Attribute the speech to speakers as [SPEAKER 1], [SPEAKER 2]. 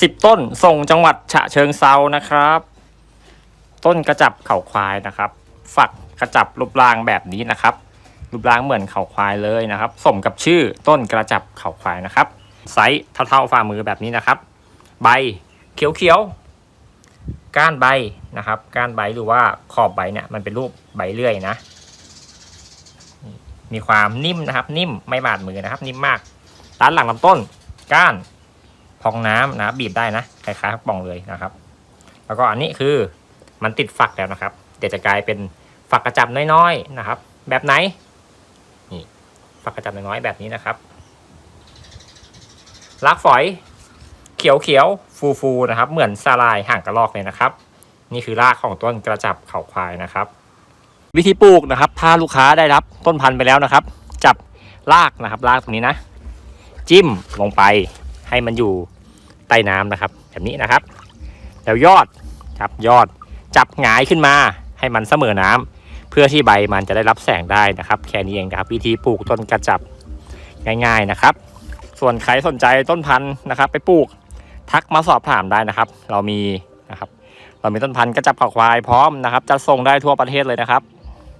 [SPEAKER 1] สิบต้นส่งจังหวัดฉะเชิงเซานะครับ ต้นกระจับเข่าควายนะครับ ฝักกระจับรูปร่างแบบนี้นะครับ รูปร่างเหมือนเข่าควายเลยนะครับ สมกับชื่อต้นกระจับเข่าควายนะครับ ไซส์เท่าๆฝ่ามือแบบนี้นะครับ ใบเขียวๆก้านใบนะครับ ก้านใบหรือว่าขอบใบเนี่ยมันเป็นรูปใบเลื่อยนะ มีความนิ่มนะครับ นิ่มไม่บาดมือนะครับ นิ่มมากด้านหลังลำต้นก้าน พองน้ำนะบีบได้นะคล้ายๆปองเลยนะครับ แล้วก็อันนี้คือมันติดฝักแล้วนะครับ เดี๋ยวจะกลายเป็นฝักกระจับน้อยๆนะครับ แบบไหนนี่ฝักกระจับน้อยๆแบบนี้นะครับรากฝอยเขียวๆฟูๆนะครับ เหมือนสาลายห่างกระรอกเลยนะครับ นี่คือรากของต้นกระจับเข่าควายนะครับ วิธีปลูกนะครับ ถ้าลูกค้าได้รับต้นพันธุ์ไปแล้วนะครับ จับรากนะครับรากตรงนี้นะ จิ้มลงไป ให้มันอยู่ใต้น้ำนะครับ แบบนี้นะครับ แล้วยอดครับยอดจับหงายขึ้นมาให้มันเสมอน้ำเพื่อที่ใบมันจะได้รับแสงได้นะครับ แค่นี้เองครับ วิธีปลูกต้นกระจับง่าย ๆนะครับ ส่วนใครสนใจต้นพันธุ์นะครับ ไปปลูกทักมาสอบถามได้นะครับ เรามีนะครับ เรามีต้นพันธุ์กระจับขาควายพร้อมนะครับจะส่งได้ทั่วประเทศเลยนะครับ